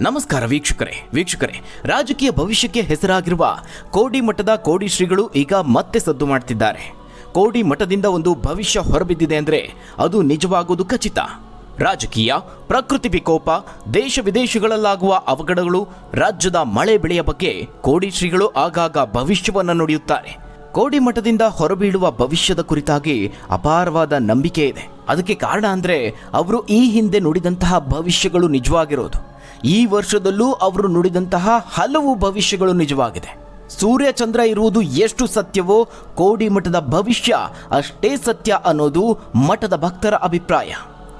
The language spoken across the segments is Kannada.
ನಮಸ್ಕಾರ ವೀಕ್ಷಕರೇ ವೀಕ್ಷಕರೇ. ರಾಜಕೀಯ ಭವಿಷ್ಯಕ್ಕೆ ಹೆಸರಾಗಿರುವ ಕೋಡಿ ಮಠದ ಕೋಡಿ ಶ್ರೀಗಳು ಈಗ ಮತ್ತೆ ಸದ್ದು ಮಾಡ್ತಿದ್ದಾರೆ. ಕೋಡಿ ಮಠದಿಂದ ಒಂದು ಭವಿಷ್ಯ ಹೊರಬಿದ್ದಿದೆ ಅಂದರೆ ಅದು ನಿಜವಾಗುವುದು ಖಚಿತ. ರಾಜಕೀಯ, ಪ್ರಕೃತಿ ವಿಕೋಪ, ದೇಶ ವಿದೇಶಗಳಲ್ಲಾಗುವ ಅವಘಡಗಳು, ರಾಜ್ಯದ ಮಳೆ ಬೆಳೆಯ ಬಗ್ಗೆ ಕೋಡಿ ಶ್ರೀಗಳು ಆಗಾಗ ಭವಿಷ್ಯವನ್ನು ನುಡಿಯುತ್ತಾರೆ. ಕೋಡಿ ಮಠದಿಂದ ಹೊರಬೀಳುವ ಭವಿಷ್ಯದ ಕುರಿತಾಗಿ ಅಪಾರವಾದ ನಂಬಿಕೆ ಇದೆ. ಅದಕ್ಕೆ ಕಾರಣ ಅಂದರೆ ಅವರು ಈ ಹಿಂದೆ ನುಡಿದಂತಹ ಭವಿಷ್ಯಗಳು ನಿಜವಾಗಿರೋದು. ಈ ವರ್ಷದಲ್ಲೂ ಅವರು ನುಡಿದಂತಹ ಹಲವು ಭವಿಷ್ಯಗಳು ನಿಜವಾಗಿದೆ. ಸೂರ್ಯಚಂದ್ರ ಇರುವುದು ಎಷ್ಟು ಸತ್ಯವೋ ಕೋಡಿ ಮಠದ ಭವಿಷ್ಯ ಅಷ್ಟೇ ಸತ್ಯ ಅನ್ನೋದು ಮಠದ ಭಕ್ತರ ಅಭಿಪ್ರಾಯ.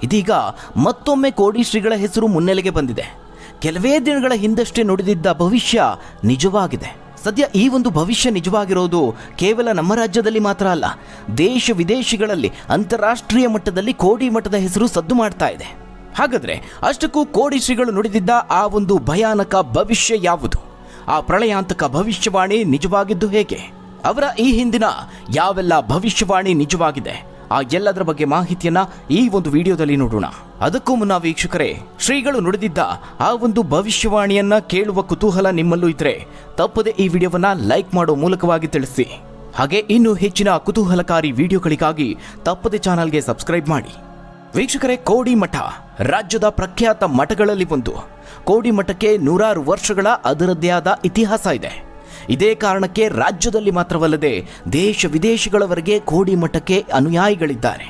ಇದೀಗ ಮತ್ತೊಮ್ಮೆ ಕೋಡಿ ಶ್ರೀಗಳ ಹೆಸರು ಮುನ್ನೆಲೆಗೆ ಬಂದಿದೆ. ಕೆಲವೇ ದಿನಗಳ ಹಿಂದಷ್ಟೇ ನುಡಿದಿದ್ದ ಭವಿಷ್ಯ ನಿಜವಾಗಿದೆ. ಸದ್ಯ ಈ ಒಂದು ಭವಿಷ್ಯ ನಿಜವಾಗಿರೋದು ಕೇವಲ ನಮ್ಮ ರಾಜ್ಯದಲ್ಲಿ ಮಾತ್ರ ಅಲ್ಲ, ದೇಶ ವಿದೇಶಗಳಲ್ಲಿ ಅಂತಾರಾಷ್ಟ್ರೀಯ ಮಟ್ಟದಲ್ಲಿ ಕೋಡಿ ಮಠದ ಹೆಸರು ಸದ್ದು ಮಾಡ್ತಾ ಇದೆ. ಹಾಗಾದ್ರೆ ಅಷ್ಟಕ್ಕೂ ಕೋಡಿ ಶ್ರೀಗಳು ನುಡಿದಿದ್ದ ಆ ಒಂದು ಭಯಾನಕ ಭವಿಷ್ಯ ಯಾವುದು? ಆ ಪ್ರಳಯಾಂತಕ ಭವಿಷ್ಯವಾಣಿ ನಿಜವಾಗಿದ್ದು ಹೇಗೆ? ಅವರ ಈ ಹಿಂದಿನ ಯಾವೆಲ್ಲ ಭವಿಷ್ಯವಾಣಿ ನಿಜವಾಗಿದೆ? ಆ ಎಲ್ಲದರ ಬಗ್ಗೆ ಮಾಹಿತಿಯನ್ನ ಈ ಒಂದು ವಿಡಿಯೋದಲ್ಲಿ ನೋಡೋಣ. ಅದಕ್ಕೂ ಮುನ್ನ ವೀಕ್ಷಕರೇ, ಶ್ರೀಗಳು ನುಡಿದಿದ್ದ ಆ ಒಂದು ಭವಿಷ್ಯವಾಣಿಯನ್ನ ಕೇಳುವ ಕುತೂಹಲ ನಿಮ್ಮಲ್ಲೂ ಇದ್ರೆ ತಪ್ಪದೆ ಈ ವಿಡಿಯೋವನ್ನ ಲೈಕ್ ಮಾಡೋ ಮೂಲಕವಾಗಿ ತಿಳಿಸಿ. ಹಾಗೆ ಇನ್ನೂ ಹೆಚ್ಚಿನ ಕುತೂಹಲಕಾರಿ ವಿಡಿಯೋಗಳಿಗಾಗಿ ತಪ್ಪದೆ ಚಾನಲ್ಗೆ ಸಬ್ಸ್ಕ್ರೈಬ್ ಮಾಡಿ. ವೀಕ್ಷಕರೇ, ಕೋಡಿ ಮಠ ರಾಜ್ಯದ ಪ್ರಖ್ಯಾತ ಮಠಗಳಲ್ಲಿ ಒಂದು. ಕೋಡಿ ಮಠಕ್ಕೆ ನೂರಾರು ವರ್ಷಗಳ ಅದರದ್ದೇ ಆದ ಇತಿಹಾಸ ಇದೆ. ಇದೇ ಕಾರಣಕ್ಕೆ ರಾಜ್ಯದಲ್ಲಿ ಮಾತ್ರವಲ್ಲದೆ ದೇಶ ವಿದೇಶಗಳವರೆಗೆ ಕೋಡಿ ಮಠಕ್ಕೆ ಅನುಯಾಯಿಗಳಿದ್ದಾರೆ.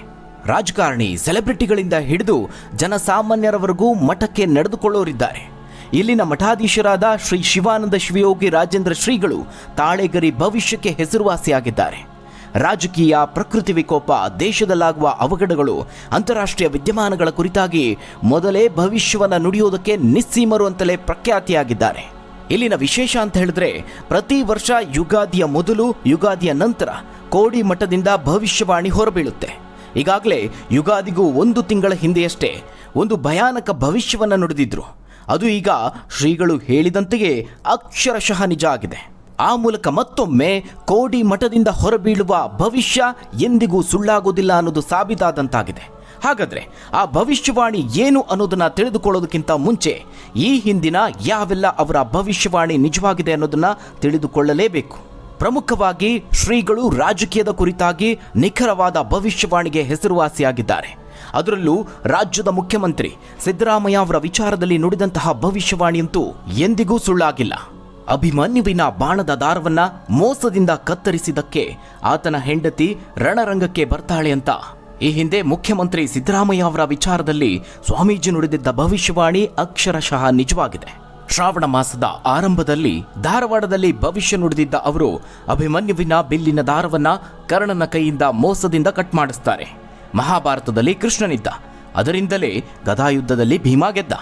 ರಾಜಕಾರಣಿ, ಸೆಲೆಬ್ರಿಟಿಗಳಿಂದ ಹಿಡಿದು ಜನಸಾಮಾನ್ಯರವರೆಗೂ ಮಠಕ್ಕೆ ನಡೆದುಕೊಳ್ಳೋರಿದ್ದಾರೆ. ಇಲ್ಲಿನ ಮಠಾಧೀಶರಾದ ಶ್ರೀ ಶಿವಾನಂದ ಶಿವಯೋಗಿ ರಾಜೇಂದ್ರ ಶ್ರೀಗಳು ತಾಳೆಗರಿ ಭವಿಷ್ಯಕ್ಕೆ ಹೆಸರುವಾಸಿಯಾಗಿದ್ದಾರೆ. ರಾಜಕೀಯ, ಪ್ರಕೃತಿ ವಿಕೋಪ, ದೇಶದಲ್ಲಾಗುವ ಅವಘಡಗಳು, ಅಂತಾರಾಷ್ಟ್ರೀಯ ವಿದ್ಯಮಾನಗಳ ಕುರಿತಾಗಿ ಮೊದಲೇ ಭವಿಷ್ಯವನ್ನು ನುಡಿಯೋದಕ್ಕೆ ನಿಸ್ಸೀಮರು ಅಂತಲೇ ಪ್ರಖ್ಯಾತಿಯಾಗಿದ್ದಾರೆ. ಇಲ್ಲಿನ ವಿಶೇಷ ಅಂತ ಹೇಳಿದ್ರೆ, ಪ್ರತಿ ವರ್ಷ ಯುಗಾದಿಯ ಮೊದಲು, ಯುಗಾದಿಯ ನಂತರ ಕೋಡಿ ಮಠದಿಂದ ಭವಿಷ್ಯವಾಣಿ ಹೊರಬೀಳುತ್ತೆ. ಈಗಾಗಲೇ ಯುಗಾದಿಗೂ ಒಂದು ತಿಂಗಳ ಹಿಂದೆಯಷ್ಟೇ ಒಂದು ಭಯಾನಕ ಭವಿಷ್ಯವನ್ನು ನುಡಿದಿದ್ರು. ಅದು ಈಗ ಶ್ರೀಗಳು ಹೇಳಿದಂತೆಯೇ ಅಕ್ಷರಶಃ ನಿಜ ಆಗಿದೆ. ಆ ಮೂಲಕ ಮತ್ತೊಮ್ಮೆ ಕೋಡಿ ಮಠದಿಂದ ಹೊರಬೀಳುವ ಭವಿಷ್ಯ ಎಂದಿಗೂ ಸುಳ್ಳಾಗೋದಿಲ್ಲ ಅನ್ನೋದು ಸಾಬೀತಾದಂತಾಗಿದೆ. ಹಾಗಾದರೆ ಆ ಭವಿಷ್ಯವಾಣಿ ಏನು ಅನ್ನೋದನ್ನು ತಿಳಿದುಕೊಳ್ಳೋದಕ್ಕಿಂತ ಮುಂಚೆ ಈ ಹಿಂದಿನ ಯಾವೆಲ್ಲ ಅವರ ಭವಿಷ್ಯವಾಣಿ ನಿಜವಾಗಿದೆ ಅನ್ನೋದನ್ನು ತಿಳಿದುಕೊಳ್ಳಲೇಬೇಕು. ಪ್ರಮುಖವಾಗಿ ಶ್ರೀಗಳು ರಾಜಕೀಯದ ಕುರಿತಾಗಿ ನಿಖರವಾದ ಭವಿಷ್ಯವಾಣಿಗೆ ಹೆಸರುವಾಸಿಯಾಗಿದ್ದಾರೆ. ಅದರಲ್ಲೂ ರಾಜ್ಯದ ಮುಖ್ಯಮಂತ್ರಿ ಸಿದ್ದರಾಮಯ್ಯ ಅವರ ವಿಚಾರದಲ್ಲಿ ನುಡಿದಂತಹ ಭವಿಷ್ಯವಾಣಿಯಂತೂ ಎಂದಿಗೂ ಸುಳ್ಳಾಗಿಲ್ಲ. ಅಭಿಮನ್ಯುವಿನ ಬಾಣದ ದಾರವನ್ನ ಮೋಸದಿಂದ ಕತ್ತರಿಸಿದ್ದಕ್ಕೆ ಆತನ ಹೆಂಡತಿ ರಣರಂಗಕ್ಕೆ ಬರ್ತಾಳೆ ಅಂತ. ಈ ಹಿಂದೆ ಮುಖ್ಯಮಂತ್ರಿ ಸಿದ್ದರಾಮಯ್ಯ ಅವರ ವಿಚಾರದಲ್ಲಿ ಸ್ವಾಮೀಜಿ ನುಡಿದಿದ್ದ ಭವಿಷ್ಯವಾಣಿ ಅಕ್ಷರಶಃ ನಿಜವಾಗಿದೆ. ಶ್ರಾವಣ ಮಾಸದ ಆರಂಭದಲ್ಲಿ ಧಾರವಾಡದಲ್ಲಿ ಭವಿಷ್ಯ ನುಡಿದಿದ್ದ ಅವರು ಅಭಿಮನ್ಯುವಿನ ಬಿಲ್ಲಿನ ದಾರವನ್ನ ಕರ್ಣನ ಕೈಯಿಂದ ಮೋಸದಿಂದ ಕಟ್ ಮಾಡಿಸ್ತಾರೆ. ಮಹಾಭಾರತದಲ್ಲಿ ಕೃಷ್ಣನಿದ್ದ. ಅದರಿಂದಲೇ ಗದಾಯುದ್ಧದಲ್ಲಿ ಭೀಮಾ ಗೆದ್ದ.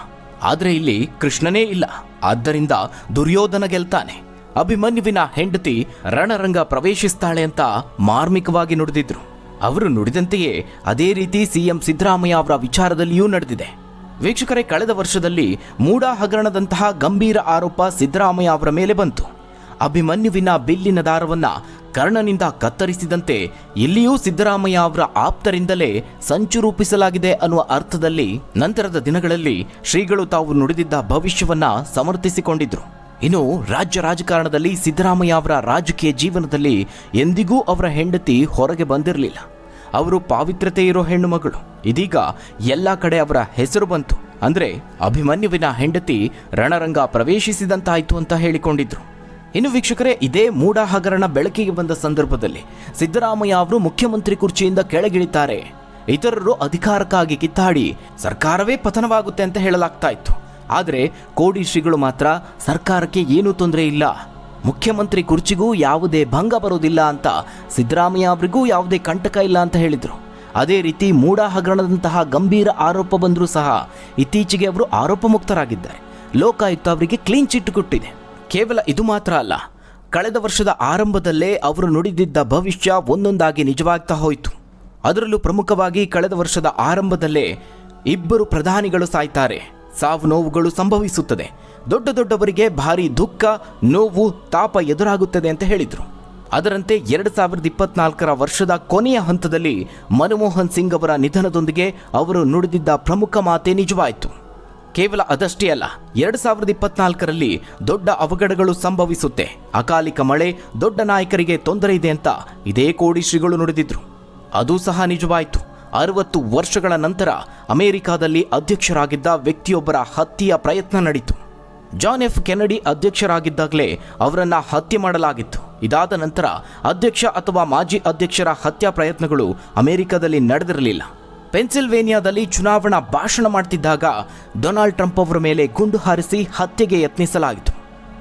ಆದರೆ ಇಲ್ಲಿ ಕೃಷ್ಣನೇ ಇಲ್ಲ. ಆದ್ದರಿಂದ ದುರ್ಯೋಧನ ಗೆಲ್ತಾನೆ. ಅಭಿಮನ್ಯುವಿನ ಹೆಂಡತಿ ರಣರಂಗ ಪ್ರವೇಶಿಸ್ತಾಳೆ ಅಂತ ಮಾರ್ಮಿಕವಾಗಿ ನುಡಿದಿದ್ರು. ಅವರು ನುಡಿದಂತೆಯೇ ಅದೇ ರೀತಿ ಸಿಎಂ ಸಿದ್ದರಾಮಯ್ಯ ಅವರ ವಿಚಾರದಲ್ಲಿಯೂ ನಡೆದಿದೆ. ವೀಕ್ಷಕರೇ, ಕಳೆದ ವರ್ಷದಲ್ಲಿ ಮೂಡಾ ಹಗರಣದಂತಹ ಗಂಭೀರ ಆರೋಪ ಸಿದ್ದರಾಮಯ್ಯ ಅವರ ಮೇಲೆ ಬಂತು. ಅಭಿಮನ್ಯುವಿನ ಬಿಲ್ಲಿನ ದಾರವನ್ನ ಕರ್ಣನಿಂದ ಕತ್ತರಿಸಿದಂತೆ ಇಲ್ಲಿಯೂ ಸಿದ್ದರಾಮಯ್ಯ ಅವರ ಆಪ್ತರಿಂದಲೇ ಸಂಚು ರೂಪಿಸಲಾಗಿದೆ ಅನ್ನುವ ಅರ್ಥದಲ್ಲಿ ನಂತರದ ದಿನಗಳಲ್ಲಿ ಶ್ರೀಗಳು ತಾವು ನುಡಿದಿದ್ದ ಭವಿಷ್ಯವನ್ನ ಸಮರ್ಥಿಸಿಕೊಂಡಿದ್ರು. ಇನ್ನು ರಾಜ್ಯ ರಾಜಕಾರಣದಲ್ಲಿ ಸಿದ್ದರಾಮಯ್ಯ ಅವರ ರಾಜಕೀಯ ಜೀವನದಲ್ಲಿ ಎಂದಿಗೂ ಅವರ ಹೆಂಡತಿ ಹೊರಗೆ ಬಂದಿರಲಿಲ್ಲ. ಅವರು ಪಾವಿತ್ರತೆ ಇರೋ ಹೆಣ್ಣು ಮಗಳು. ಇದೀಗ ಎಲ್ಲ ಕಡೆ ಅವರ ಹೆಸರು ಬಂತು. ಅಂದ್ರೆ ಅಭಿಮನ್ಯುವಿನ ಹೆಂಡತಿ ರಣರಂಗ ಪ್ರವೇಶಿಸಿದಂತಾಯ್ತು ಅಂತ ಹೇಳಿಕೊಂಡಿದ್ರು. ಇನ್ನು ವೀಕ್ಷಕರೇ, ಇದೇ ಮೂಡ ಹಗರಣ ಬೆಳಕಿಗೆ ಬಂದ ಸಂದರ್ಭದಲ್ಲಿ ಸಿದ್ದರಾಮಯ್ಯ ಅವರು ಮುಖ್ಯಮಂತ್ರಿ ಕುರ್ಚಿಯಿಂದ ಕೆಳಗಿಳಿತಾರೆ. ಇತರರು ಅಧಿಕಾರಕ್ಕಾಗಿ ಕಿತ್ತಾಡಿ, ಸರ್ಕಾರವೇ ಪತನವಾಗುತ್ತೆ ಅಂತ ಹೇಳಲಾಗ್ತಾ ಇತ್ತು. ಆದರೆ, ಕೋಡಿ ಶ್ರೀಗಳು ಮಾತ್ರ ಸರ್ಕಾರಕ್ಕೆ ಏನೂ ತೊಂದರೆ ಇಲ್ಲ. ಮುಖ್ಯಮಂತ್ರಿ ಕುರ್ಚಿಗೂ ಯಾವುದೇ ಭಂಗ ಬರೋದಿಲ್ಲ ಅಂತ ಸಿದ್ದರಾಮಯ್ಯ ಅವರಿಗೂ ಯಾವುದೇ ಕಂಟಕ ಇಲ್ಲ ಅಂತ ಹೇಳಿದರು. ಅದೇ ರೀತಿ ಮೂಡ ಹಗರಣದಂತಹ ಗಂಭೀರ ಆರೋಪ ಬಂದರೂ ಸಹ ಇತ್ತೀಚೆಗೆ ಅವರು ಆರೋಪ ಮುಕ್ತರಾಗಿದ್ದಾರೆ ಲೋಕಾಯುಕ್ತ ಅವರಿಗೆ ಕ್ಲೀನ್ ಚಿಟ್ ಕೊಟ್ಟಿದೆ. ಕೇವಲ ಇದು ಮಾತ್ರ ಅಲ್ಲ, ಕಳೆದ ವರ್ಷದ ಆರಂಭದಲ್ಲೇ ಅವರು ನುಡಿದಿದ್ದ ಭವಿಷ್ಯ ಒಂದೊಂದಾಗಿ ನಿಜವಾಗ್ತಾ ಹೋಯಿತು. ಅದರಲ್ಲೂ ಪ್ರಮುಖವಾಗಿ ಕಳೆದ ವರ್ಷದ ಆರಂಭದಲ್ಲೇ ಇಬ್ಬರು ಪ್ರಧಾನಿಗಳು ಸಾಯ್ತಾರೆ. ಸಾವು ನೋವುಗಳು ಸಂಭವಿಸುತ್ತದೆ. ದೊಡ್ಡ ದೊಡ್ಡವರಿಗೆ ಭಾರಿ ದುಃಖ, ನೋವು, ತಾಪ ಎದುರಾಗುತ್ತದೆ ಅಂತ ಹೇಳಿದರು. ಅದರಂತೆ ಎರಡು ಸಾವಿರದ ಇಪ್ಪತ್ನಾಲ್ಕರ ವರ್ಷದ ಕೊನೆಯ ಹಂತದಲ್ಲಿ ಮನಮೋಹನ್ ಸಿಂಗ್ ಅವರ ನಿಧನದೊಂದಿಗೆ ಅವರು ನುಡಿದಿದ್ದ ಪ್ರಮುಖ ಮಾತೆ ನಿಜವಾಯಿತು. ಕೇವಲ ಅದಷ್ಟೇ ಅಲ್ಲ, ಎರಡ್ ಸಾವಿರದ ಇಪ್ಪತ್ನಾಲ್ಕರಲ್ಲಿ ದೊಡ್ಡ ಅವಘಡಗಳು ಸಂಭವಿಸುತ್ತೆ. ಅಕಾಲಿಕ ಮಳೆ ದೊಡ್ಡ ನಾಯಕರಿಗೆ ತೊಂದರೆ ಇದೆ ಅಂತ ಇದೇ ಕೋಡಿ ಶ್ರೀಗಳು ನುಡಿದಿದ್ರು. ಅದು ಸಹ ನಿಜವಾಯಿತು. ಅರವತ್ತು ವರ್ಷಗಳ ನಂತರ ಅಮೆರಿಕಾದಲ್ಲಿ ಅಧ್ಯಕ್ಷರಾಗಿದ್ದ ವ್ಯಕ್ತಿಯೊಬ್ಬರ ಹತ್ಯೆಯ ಪ್ರಯತ್ನ ನಡೀತು. ಜಾನ್ ಎಫ್ ಕೆನಡಿ ಅಧ್ಯಕ್ಷರಾಗಿದ್ದಾಗಲೇ ಅವರನ್ನ ಹತ್ಯೆ ಮಾಡಲಾಗಿತ್ತು. ಇದಾದ ನಂತರ ಅಧ್ಯಕ್ಷ ಅಥವಾ ಮಾಜಿ ಅಧ್ಯಕ್ಷರ ಹತ್ಯಾ ಪ್ರಯತ್ನಗಳು ಅಮೆರಿಕದಲ್ಲಿ ನಡೆದಿರಲಿಲ್ಲ. ಪೆನ್ಸಿಲ್ವೇನಿಯಾದಲ್ಲಿ ಚುನಾವಣಾ ಭಾಷಣ ಮಾಡ್ತಿದ್ದಾಗ ಡೊನಾಲ್ಡ್ ಟ್ರಂಪ್ ಅವರ ಮೇಲೆ ಗುಂಡು ಹಾರಿಸಿ ಹತ್ಯೆಗೆ ಯತ್ನಿಸಲಾಯಿತು.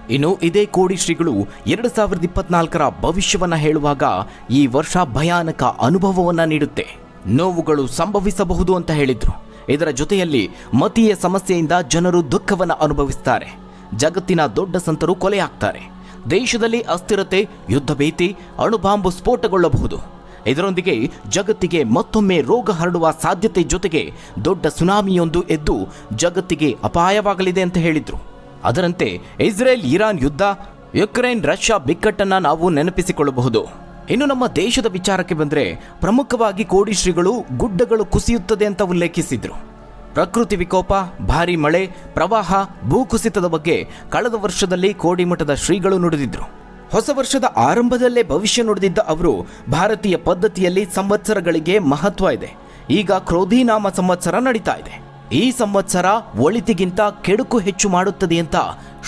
ಇನ್ನು ಇದೇ ಕೋಡಿ ಶ್ರೀಗಳು ಎರಡು ಸಾವಿರದ ಇಪ್ಪತ್ನಾಲ್ಕರ ಭವಿಷ್ಯವನ್ನು ಹೇಳುವಾಗ ಈ ವರ್ಷ ಭಯಾನಕ ಅನುಭವವನ್ನು ನೀಡುತ್ತೆ. ನೋವುಗಳು ಸಂಭವಿಸಬಹುದು ಅಂತ ಹೇಳಿದರು. ಇದರ ಜೊತೆಯಲ್ಲಿ ಮತೀಯ ಸಮಸ್ಯೆಯಿಂದ ಜನರು ದುಃಖವನ್ನು ಅನುಭವಿಸ್ತಾರೆ. ಜಗತ್ತಿನ ದೊಡ್ಡ ಸಂತರು ಕೊಲೆಯಾಗ್ತಾರೆ ದೇಶದಲ್ಲಿ ಅಸ್ಥಿರತೆ, ಯುದ್ಧ ಭೀತಿ, ಅಣುಬಾಂಬು ಸ್ಫೋಟಗೊಳ್ಳಬಹುದು. ಇದರೊಂದಿಗೆ ಜಗತ್ತಿಗೆ ಮತ್ತೊಮ್ಮೆ ರೋಗ ಹರಡುವ ಸಾಧ್ಯತೆ ಜೊತೆಗೆ ದೊಡ್ಡ ಸುನಾಮಿಯೊಂದು ಎದ್ದು ಜಗತ್ತಿಗೆ ಅಪಾಯವಾಗಲಿದೆ ಅಂತ ಹೇಳಿದರು. ಅದರಂತೆ ಇಸ್ರೇಲ್, ಇರಾನ್ ಯುದ್ಧ, ಯುಕ್ರೇನ್, ರಷ್ಯಾ ಬಿಕ್ಕಟ್ಟನ್ನು ನಾವು ನೆನಪಿಸಿಕೊಳ್ಳಬಹುದು. ಇನ್ನು ನಮ್ಮ ದೇಶದ ವಿಚಾರಕ್ಕೆ ಬಂದರೆ ಪ್ರಮುಖವಾಗಿ ಕೋಡಿಶ್ರೀಗಳು ಗುಡ್ಡಗಳು ಕುಸಿಯುತ್ತದೆ ಅಂತ ಉಲ್ಲೇಖಿಸಿದರು. ಪ್ರಕೃತಿ ವಿಕೋಪ, ಭಾರಿ ಮಳೆ, ಪ್ರವಾಹ, ಭೂಕುಸಿತದ ಬಗ್ಗೆ ಕಳೆದ ವರ್ಷದಲ್ಲಿ ಕೋಡಿಮಠದ ಶ್ರೀಗಳು ನುಡಿದಿದ್ರು. ಹೊಸ ವರ್ಷದ ಆರಂಭದಲ್ಲೇ ಭವಿಷ್ಯ ನುಡಿದಿದ್ದ ಅವರು, ಭಾರತೀಯ ಪದ್ಧತಿಯಲ್ಲಿ ಸಂವತ್ಸರಗಳಿಗೆ ಮಹತ್ವ ಇದೆ. ಈಗ ಕ್ರೋಧಿನಾಮ ಸಂವತ್ಸರ ನಡೀತಾ ಇದೆ. ಈ ಸಂವತ್ಸರ ಒಳಿತಿಗಿಂತ ಕೆಡುಕು ಹೆಚ್ಚು ಮಾಡುತ್ತದೆ ಅಂತ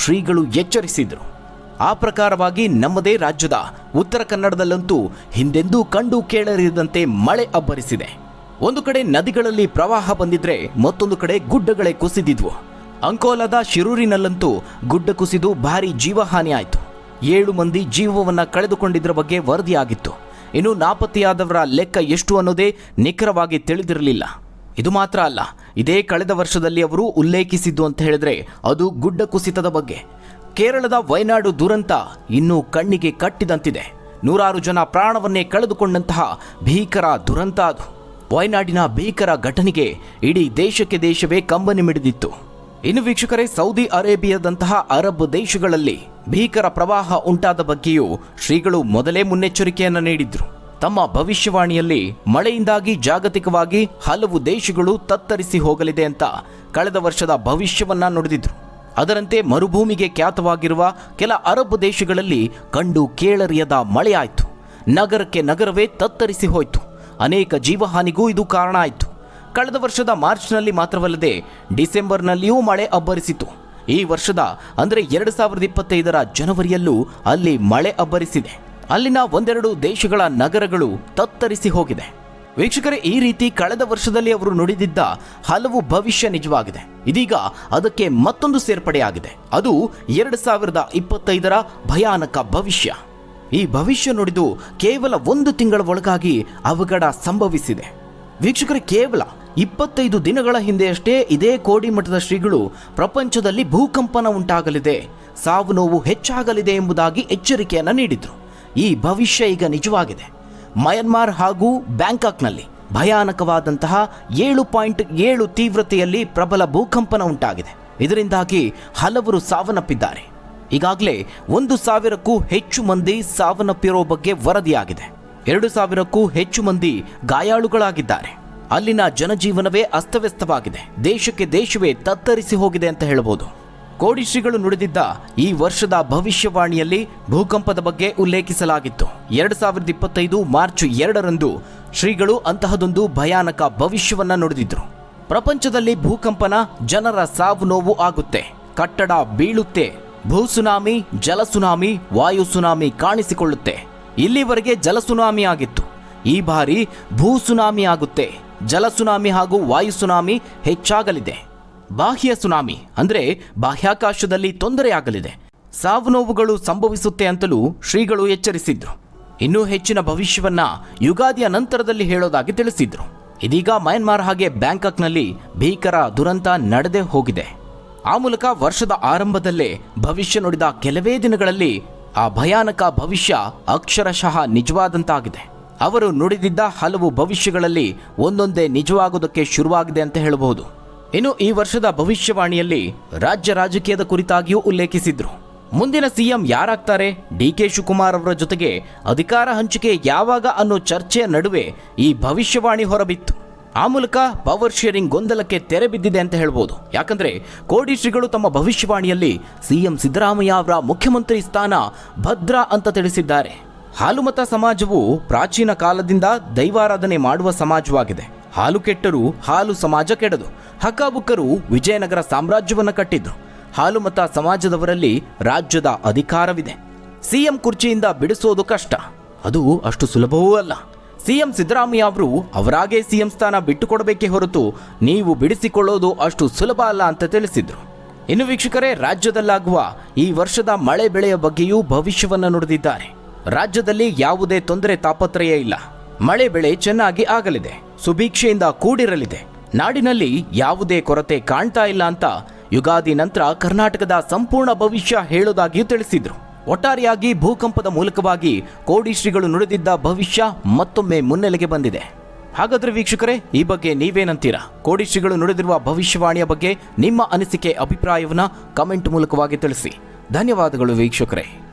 ಶ್ರೀಗಳು ಎಚ್ಚರಿಸಿದರು. ಆ ಪ್ರಕಾರವಾಗಿ ನಮ್ಮದೇ ರಾಜ್ಯದ ಉತ್ತರ ಕನ್ನಡದಲ್ಲಂತೂ ಹಿಂದೆಂದೂ ಕಂಡು ಕೇಳರಿದಂತೆ ಮಳೆ ಅಬ್ಬರಿಸಿದೆ. ಒಂದು ಕಡೆ ನದಿಗಳಲ್ಲಿ ಪ್ರವಾಹ ಬಂದಿದ್ರೆ ಮತ್ತೊಂದು ಕಡೆ ಗುಡ್ಡಗಳೇ ಕುಸಿದಿದ್ವು. ಅಂಕೋಲಾದ ಶಿರೂರಿನಲ್ಲಂತೂ ಗುಡ್ಡ ಕುಸಿದು ಭಾರಿ ಜೀವಹಾನಿ ಆಯಿತು. ಏಳು ಮಂದಿ ಜೀವವನ್ನು ಕಳೆದುಕೊಂಡಿದ್ದರ ಬಗ್ಗೆ ವರದಿಯಾಗಿತ್ತು. ಇನ್ನು ನಾಪತ್ತೆಯಾದವರ ಲೆಕ್ಕ ಎಷ್ಟು ಅನ್ನೋದೇ ನಿಖರವಾಗಿ ತಿಳಿದಿರಲಿಲ್ಲ. ಇದು ಮಾತ್ರ ಅಲ್ಲ, ಇದೇ ಕಳೆದ ವರ್ಷದಲ್ಲಿ ಅವರು ಉಲ್ಲೇಖಿಸಿದ್ದು ಅಂತ ಹೇಳಿದ್ರೆ ಅದು ಗುಡ್ಡ ಕುಸಿತದ ಬಗ್ಗೆ. ಕೇರಳದ ವಯನಾಡು ದುರಂತ ಇನ್ನೂ ಕಣ್ಣಿಗೆ ಕಟ್ಟಿದಂತಿದೆ. ನೂರಾರು ಜನ ಪ್ರಾಣವನ್ನೇ ಕಳೆದುಕೊಂಡಂತಹ ಭೀಕರ ದುರಂತ ಅದು. ವಯನಾಡಿನ ಭೀಕರ ಘಟನೆಗೆ ಇಡೀ ದೇಶಕ್ಕೆ ದೇಶವೇ ಕಂಬನಿ ಮಿಡಿದಿತ್ತು ಇನ್ನು ವೀಕ್ಷಕರೇ, ಸೌದಿ ಅರೇಬಿಯಾದಂತಹ ಅರಬ್ ದೇಶಗಳಲ್ಲಿ ಭೀಕರ ಪ್ರವಾಹ ಉಂಟಾದ ಬಗ್ಗೆಯೂ ಶ್ರೀಗಳು ಮೊದಲೇ ಮುನ್ನೆಚ್ಚರಿಕೆಯನ್ನು ನೀಡಿದ್ರು. ತಮ್ಮ ಭವಿಷ್ಯವಾಣಿಯಲ್ಲಿ ಮಳೆಯಿಂದಾಗಿ ಜಾಗತಿಕವಾಗಿ ಹಲವು ದೇಶಗಳು ತತ್ತರಿಸಿ ಹೋಗಲಿದೆ ಅಂತ ಕಳೆದ ವರ್ಷದ ಭವಿಷ್ಯವನ್ನ ನುಡಿದಿದ್ರು. ಅದರಂತೆ ಮರುಭೂಮಿಗೆ ಖ್ಯಾತವಾಗಿರುವ ಕೆಲ ಅರಬ್ ದೇಶಗಳಲ್ಲಿ ಕಂಡು ಕೇಳರಿಯದ ಮಳೆಯಾಯಿತು. ನಗರಕ್ಕೆ ನಗರವೇ ತತ್ತರಿಸಿ ಹೋಯಿತು. ಅನೇಕ ಜೀವಹಾನಿಗೂ ಇದು ಕಾರಣ ಆಯಿತು. ಕಳೆದ ವರ್ಷದ ಮಾರ್ಚ್ನಲ್ಲಿ ಮಾತ್ರವಲ್ಲದೆ ಡಿಸೆಂಬರ್ನಲ್ಲಿಯೂ ಮಳೆ ಅಬ್ಬರಿಸಿತು ಈ ವರ್ಷದ, ಅಂದರೆ ಎರಡು ಸಾವಿರದ ಇಪ್ಪತ್ತೈದರ ಜನವರಿಯಲ್ಲೂ ಅಲ್ಲಿ ಮಳೆ ಅಬ್ಬರಿಸಿದೆ. ಅಲ್ಲಿನ ಒಂದೆರಡು ದೇಶಗಳ ನಗರಗಳು ತತ್ತರಿಸಿ ಹೋಗಿದೆ. ವೀಕ್ಷಕರೇ, ಈ ರೀತಿ ಕಳೆದ ವರ್ಷದಲ್ಲಿ ಅವರು ನುಡಿದಿದ್ದ ಹಲವು ಭವಿಷ್ಯ ನಿಜವಾಗಿದೆ. ಇದೀಗ ಅದಕ್ಕೆ ಮತ್ತೊಂದು ಸೇರ್ಪಡೆಯಾಗಿದೆ. ಅದು ಎರಡು ಸಾವಿರದ ಇಪ್ಪತ್ತೈದರ ಭಯಾನಕ ಭವಿಷ್ಯ. ಈ ಭವಿಷ್ಯ ನುಡಿದು ಕೇವಲ ಒಂದು ತಿಂಗಳ ಒಳಗಾಗಿ ಅವಘಡ ಸಂಭವಿಸಿದೆ. ವೀಕ್ಷಕರೇ, ಕೇವಲ ಇಪ್ಪತ್ತೈದು ದಿನಗಳ ಹಿಂದೆಯಷ್ಟೇ ಇದೇ ಕೋಡಿ ಮಠದ ಶ್ರೀಗಳು ಪ್ರಪಂಚದಲ್ಲಿ ಭೂಕಂಪನ ಉಂಟಾಗಲಿದೆ. ಸಾವು ನೋವು ಹೆಚ್ಚಾಗಲಿದೆ ಎಂಬುದಾಗಿ ಎಚ್ಚರಿಕೆಯನ್ನು ನೀಡಿದರು. ಈ ಭವಿಷ್ಯ ಈಗ ನಿಜವಾಗಿದೆ. ಮಯನ್ಮಾರ್ ಹಾಗೂ ಬ್ಯಾಂಕಾಕ್ನಲ್ಲಿ ಭಯಾನಕವಾದಂತಹ ಏಳು ಪಾಯಿಂಟ್ ಏಳು ತೀವ್ರತೆಯಲ್ಲಿ ಪ್ರಬಲ ಭೂಕಂಪನ ಉಂಟಾಗಿದೆ. ಇದರಿಂದಾಗಿ ಹಲವರು ಸಾವನ್ನಪ್ಪಿದ್ದಾರೆ. ಈಗಾಗಲೇ ಒಂದು ಸಾವಿರಕ್ಕೂ ಹೆಚ್ಚು ಮಂದಿ ಸಾವನ್ನಪ್ಪಿರೋ ಬಗ್ಗೆ ವರದಿಯಾಗಿದೆ. ಎರಡು ಸಾವಿರಕ್ಕೂ ಹೆಚ್ಚು ಮಂದಿ ಗಾಯಾಳುಗಳಾಗಿದ್ದಾರೆ. ಅಲ್ಲಿನ ಜನಜೀವನವೇ ಅಸ್ತವ್ಯಸ್ತವಾಗಿದೆ. ದೇಶಕ್ಕೆ ದೇಶವೇ ತತ್ತರಿಸಿ ಹೋಗಿದೆ ಅಂತ ಹೇಳಬಹುದು. ಕೋಡಿಶ್ರೀಗಳು ನುಡಿದಿದ್ದ ಈ ವರ್ಷದ ಭವಿಷ್ಯವಾಣಿಯಲ್ಲಿ ಭೂಕಂಪದ ಬಗ್ಗೆ ಉಲ್ಲೇಖಿಸಲಾಗಿತ್ತು. ಎರಡು ಸಾವಿರದ ಇಪ್ಪತ್ತೈದು ಮಾರ್ಚ್ ಎರಡರಂದು ಶ್ರೀಗಳು ಅಂತಹದೊಂದು ಭಯಾನಕ ಭವಿಷ್ಯವನ್ನ ನುಡಿದಿದ್ರು. ಪ್ರಪಂಚದಲ್ಲಿ ಭೂಕಂಪನ ಜನರ ಸಾವು ನೋವು ಆಗುತ್ತೆ. ಕಟ್ಟಡ ಬೀಳುತ್ತೆ. ಭೂಸುನಾಮಿ, ಜಲಸುನಾಮಿ ಜಲ ಸುನಾಮಿ ವಾಯು ಸುನಾಮಿ ಕಾಣಿಸಿಕೊಳ್ಳುತ್ತೆ. ಇಲ್ಲಿವರೆಗೆ ಜಲಸುನಾಮಿ ಆಗಿತ್ತು. ಈ ಬಾರಿ ಭೂಸುನಾಮಿ ಆಗುತ್ತೆ. ಜಲ ಸುನಾಮಿ ಹಾಗೂ ವಾಯು ಸುನಾಮಿ ಹೆಚ್ಚಾಗಲಿದೆ. ಬಾಹ್ಯ ಸುನಾಮಿ ಅಂದ್ರೆ ಬಾಹ್ಯಾಕಾಶದಲ್ಲಿ ತೊಂದರೆಯಾಗಲಿದೆ. ಸಾವು ನೋವುಗಳು ಸಂಭವಿಸುತ್ತೆ ಅಂತಲೂ ಶ್ರೀಗಳು ಎಚ್ಚರಿಸಿದ್ರು. ಇನ್ನೂ ಹೆಚ್ಚಿನ ಭವಿಷ್ಯವನ್ನ ಯುಗಾದಿಯ ನಂತರದಲ್ಲಿ ಹೇಳೋದಾಗಿ ತಿಳಿಸಿದ್ರು. ಇದೀಗ ಮಯನ್ಮಾರ್ ಹಾಗೆ ಬ್ಯಾಂಕಾಕ್ನಲ್ಲಿ ಭೀಕರ ದುರಂತ ನಡೆದೇ ಹೋಗಿದೆ. ಆ ಮೂಲಕ ವರ್ಷದ ಆರಂಭದಲ್ಲೇ ಭವಿಷ್ಯ ನುಡಿದ ಕೆಲವೇ ದಿನಗಳಲ್ಲಿ ಆ ಭಯಾನಕ ಭವಿಷ್ಯ ಅಕ್ಷರಶಃ ನಿಜವಾದಂತಾಗಿದೆ. ಅವರು ನುಡಿದಿದ್ದ ಹಲವು ಭವಿಷ್ಯಗಳಲ್ಲಿ ಒಂದೊಂದೇ ನಿಜವಾಗುವುದಕ್ಕೆ ಶುರುವಾಗಿದೆ ಅಂತ ಹೇಳಬಹುದು. ಇನ್ನು ಈ ವರ್ಷದ ಭವಿಷ್ಯವಾಣಿಯಲ್ಲಿ ರಾಜ್ಯ ರಾಜಕೀಯದ ಕುರಿತಾಗಿಯೂ ಉಲ್ಲೇಖಿಸಿದ್ರು. ಮುಂದಿನ ಸಿಎಂ ಯಾರಾಗ್ತಾರೆ? ಡಿ ಕೆ ಶಿವಕುಮಾರ್ ಅವರ ಜೊತೆಗೆ ಅಧಿಕಾರ ಹಂಚಿಕೆ ಯಾವಾಗ ಅನ್ನೋ ಚರ್ಚೆಯ ನಡುವೆ ಈ ಭವಿಷ್ಯವಾಣಿ ಹೊರಬಿತ್ತು. ಆ ಮೂಲಕ ಪವರ್ ಶೇರಿಂಗ್ ಗೊಂದಲಕ್ಕೆ ತೆರೆ ಬಿದ್ದಿದೆ ಅಂತ ಹೇಳ್ಬೋದು. ಯಾಕಂದ್ರೆ ಕೋಡಿ ಶ್ರೀಗಳು ತಮ್ಮ ಭವಿಷ್ಯವಾಣಿಯಲ್ಲಿ ಸಿಎಂ ಸಿದ್ದರಾಮಯ್ಯ ಅವರ ಮುಖ್ಯಮಂತ್ರಿ ಸ್ಥಾನ ಭದ್ರ ಅಂತ ತಿಳಿಸಿದ್ದಾರೆ. ಹಾಲುಮತ ಸಮಾಜವು ಪ್ರಾಚೀನ ಕಾಲದಿಂದ ದೈವಾರಾಧನೆ ಮಾಡುವ ಸಮಾಜವಾಗಿದೆ. ಹಾಲು ಕೆಟ್ಟರು ಹಾಲು ಸಮಾಜ ಕೆಡದು. ಹಕ್ಕಾಬುಕ್ಕರು ವಿಜಯನಗರ ಸಾಮ್ರಾಜ್ಯವನ್ನು ಕಟ್ಟಿದ್ರು. ಹಾಲುಮತ ಸಮಾಜದವರಲ್ಲಿ ರಾಜ್ಯದ ಅಧಿಕಾರವಿದೆ. ಸಿಎಂ ಕುರ್ಚಿಯಿಂದ ಬಿಡಿಸೋದು ಕಷ್ಟ. ಅದು ಅಷ್ಟು ಸುಲಭವೂ ಅಲ್ಲ. ಸಿಎಂ ಸಿದ್ದರಾಮಯ್ಯ ಅವರು ಅವರಾಗೇ ಸಿಎಂ ಸ್ಥಾನ ಬಿಟ್ಟುಕೊಡಬೇಕೇ ಹೊರತು ನೀವು ಬಿಡಿಸಿಕೊಳ್ಳೋದು ಅಷ್ಟು ಸುಲಭ ಅಲ್ಲ ಅಂತ ತಿಳಿಸಿದ್ರು. ಇನ್ನು ವೀಕ್ಷಕರೇ, ರಾಜ್ಯದಲ್ಲಾಗುವ ಈ ವರ್ಷದ ಮಳೆ ಬೆಳೆಯ ಬಗ್ಗೆಯೂ ಭವಿಷ್ಯವನ್ನು ನುಡಿದಿದ್ದಾರೆ. ರಾಜ್ಯದಲ್ಲಿ ಯಾವುದೇ ತೊಂದರೆ ತಾಪತ್ರಯ ಇಲ್ಲ. ಮಳೆ ಬೆಳೆ ಚೆನ್ನಾಗಿ ಆಗಲಿದೆ. ಸುಭೀಕ್ಷೆಯಿಂದ ಕೂಡಿರಲಿದೆ. ನಾಡಿನಲ್ಲಿ ಯಾವುದೇ ಕೊರತೆ ಕಾಣ್ತಾ ಇಲ್ಲ ಅಂತ ಯುಗಾದಿ ನಂತರ ಕರ್ನಾಟಕದ ಸಂಪೂರ್ಣ ಭವಿಷ್ಯ ಹೇಳೋದಾಗಿಯೂ ತಿಳಿಸಿದ್ರು. ಒಟ್ಟಾರೆಯಾಗಿ ಭೂಕಂಪದ ಮೂಲಕವಾಗಿ ಕೋಡಿಶ್ರೀಗಳು ನುಡಿದಿದ್ದ ಭವಿಷ್ಯ ಮತ್ತೊಮ್ಮೆ ಮುನ್ನೆಲೆಗೆ ಬಂದಿದೆ. ಹಾಗಾದ್ರೆ ವೀಕ್ಷಕರೇ, ಈ ಬಗ್ಗೆ ನೀವೇನಂತೀರಾ? ಕೋಡಿ ಶ್ರೀಗಳು ನುಡಿದಿರುವ ಭವಿಷ್ಯವಾಣಿಯ ಬಗ್ಗೆ ನಿಮ್ಮ ಅನಿಸಿಕೆ, ಅಭಿಪ್ರಾಯವನ್ನ ಕಮೆಂಟ್ ಮೂಲಕವಾಗಿ ತಿಳಿಸಿ. ಧನ್ಯವಾದಗಳು ವೀಕ್ಷಕರೇ.